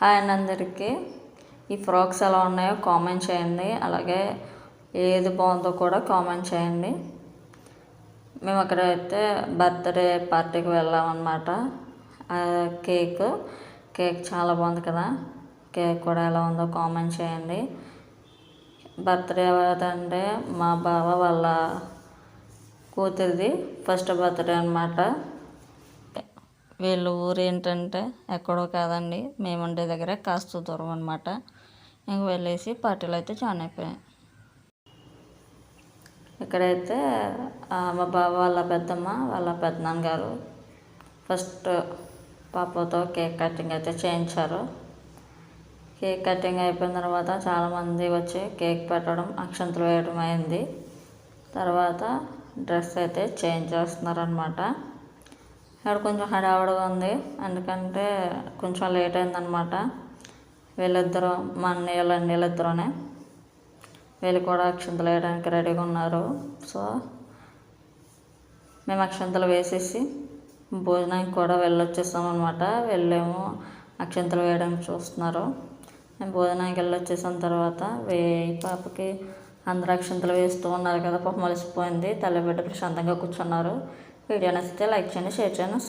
Hi అండి అందరికీ. ఈ ఫ్రాక్స్ ఎలా ఉన్నాయో కామెంట్ చేయండి. అలాగే ఏది బాగుందో కూడా కామెంట్ చేయండి. మేము అక్కడైతే బర్త్డే పార్టీకి వెళ్ళామన్నమాట కేక్ కేక్ చాలా బాగుంది కదా. కేక్ కూడా ఎలా ఉందో కామెంట్ చేయండి. బర్త్డే ఎవరిదంటే మా బావ వాళ్ళ కూతురిది ఫస్ట్ బర్త్డే అనమాట వీళ్ళ ఊరు ఏంటంటే ఎక్కడో కాదండి. మేము ఉండే దగ్గర కాస్త దూరం అనమాట ఇంక వెళ్ళేసి పార్టీలు అయితే జాయిన్ అయిపోయాయి ఇక్కడైతే మా బావ వాళ్ళ పెద్దమ్మ వాళ్ళ పెద్దనాన్న గారు ఫస్ట్ పాపతో కేక్ కటింగ్ అయితే చేయించారు. కేక్ కటింగ్ అయిపోయిన తర్వాత చాలామంది వచ్చి కేక్ పెట్టడం అక్షంతలు వేయడం అయింది. తర్వాత డ్రెస్ అయితే చేంజ్ చేస్తున్నారు అనమాట ఇక్కడ కొంచెం హడావుడిగా ఉంది. ఎందుకంటే కొంచెం లేట్ అయిందనమాట. వీళ్ళిద్దరూ మా అన్నయ్యలు అన్నీళ్ళిద్దరూనే వీళ్ళు కూడా అక్షంతలు వేయడానికి రెడీగా ఉన్నారు. సో మేము అక్షంతలు వేసేసి భోజనానికి కూడా వెళ్ళొచ్చేసాం అనమాట వెళ్ళేమో అక్షంతలు వేయడానికి చూస్తున్నారు. మేము భోజనానికి వెళ్ళొచ్చేసిన తర్వాత వే పాపకి అందరూ అక్షంతలు వేస్తూ ఉన్నారు కదా పాప మలిసిపోయింది తల్లి బిడ్డ ప్రశాంతంగా కూర్చున్నారు. വീഡിയോ നഷ്ടത്തെ ലൈക്ക് ചെയ്യണം ഷെയർ ചെയ്യണം.